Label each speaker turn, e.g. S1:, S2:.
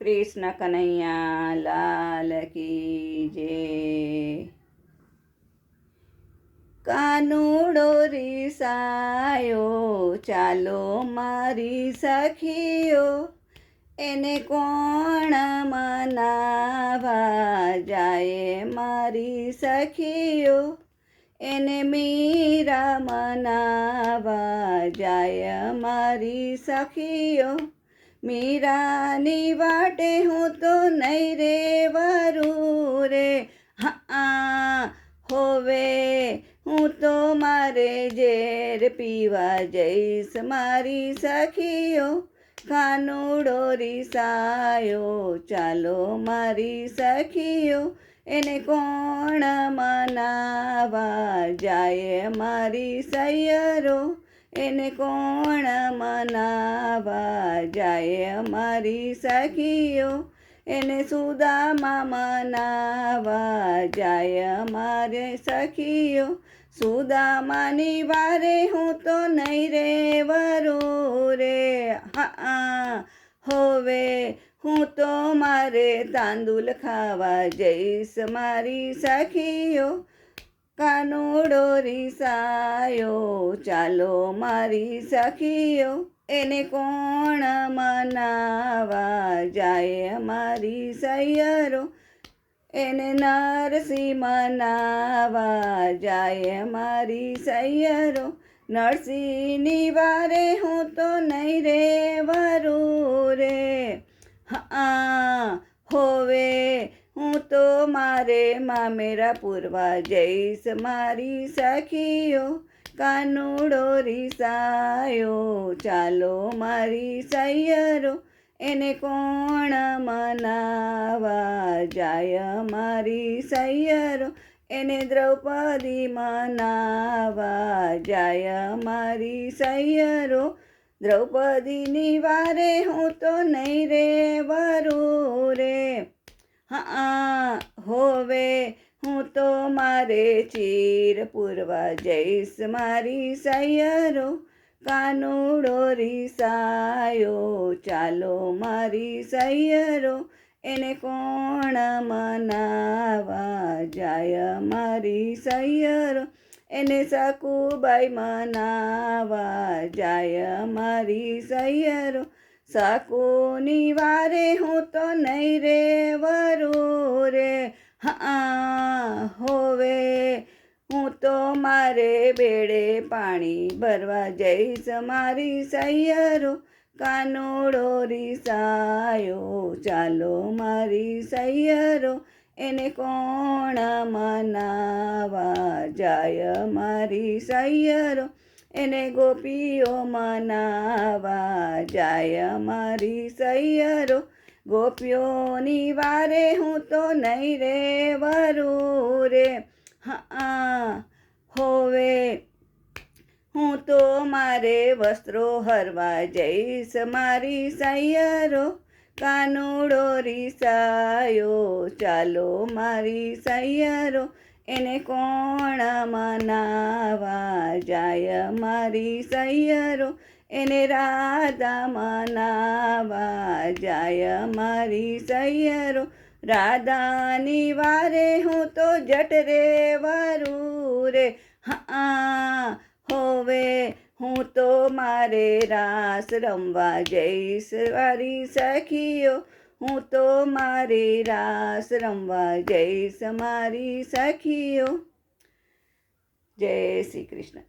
S1: કૃષ્ણ કનૈયા લાલ કી જે. કાનુડો રીસાયો, ચાલો મારી સખીઓ, એને કોણ મનાવા જાય મારી સખીઓ? એને મીરા મનાવા જાય મારી સખીઓ? મીરાની વાટે હું તો નહીં રે વરું રે. હા, હોવે, હું તો મારે ઝેર પીવા જઈશ. મારી સખીઓ કાનુડો રીસાયો. ચાલો મારી સખીઓ, એને કોણ મનાવા જાય? મારી સૈયરો એને કોણ મનાવા જાય મારી સખીઓ? એને સુદામાં મનાવા જાય મારે સખીઓ? સુદામાની વારે હું તો નહીં રે, વરું રે. હા, હોવે, હું તો મારે તાંદુલ ખાવા જઈશ મારી સખીઓ. કાનુડો રીસાયો, ચાલો મારી સખીઓ, એને કોણ મનાવા જાય મારી સૈયરો, એને નરસિંહ મનાવા જાય મારી સૈયરો, નરસિંહની વારે હું તો નહીં રે વરું રે હા હોવે હું તો મારે મામેરા પૂરવા જઈશ. મારી સખીઓ કાનુડો રીસાયો. ચાલો મારી સૈયરો એને કોણ મનાવા જાય. મારી સૈયરો એને દ્રૌપદી મનાવા જાય. મારી સૈયરો દ્રૌપદીની વારે હું તો નહીં રે, વરું રે. હા હોવે, હું તો મારે ચીર પૂરવા જઈશ. મારી સૈયરો કાનુડો રીસાયો. ચાલો મારી સૈયરો, એને કોણ મનાવા જાય? મારી સૈયરો, એને સકુબાઈ મનાવા જાય? મારી સૈયરો સાકુની વારે હું તો નહીં રે, વરું રે. હા, હોવે. હું તો મારે બેડે પાણી ભરવા જઈશ. મારી સૈયરો કાનોડો રીસાયો. ચાલો મારી સૈયરો એને કોણ મનાવા જાય. મારી સૈયરો એને ગોપીઓ મનાવા જાય મારી સૈયરો. ગોપીઓની વારે હું તો નહીં રે, વરું રે. હા, હોવે. હું તો મારે વસ્ત્રો હરવા જઈશ મારી સૈયરો. કાનુડો રીસાયો, ચાલો મારી સૈયરો. એને કોણ મનાવા જાય મારી સૈયરો? એને રાધા મનાવા જાય મારી સૈયરો? રાધાની વારે હું તો જટ રે વારું રે. હા, હોવે, હું તો મારે રાસ રમવા જઈશ, વારી સખીઓ. હું તો મારી રાસ રમવા જઈશ મારી સખીઓ. જય શ્રી કૃષ્ણ.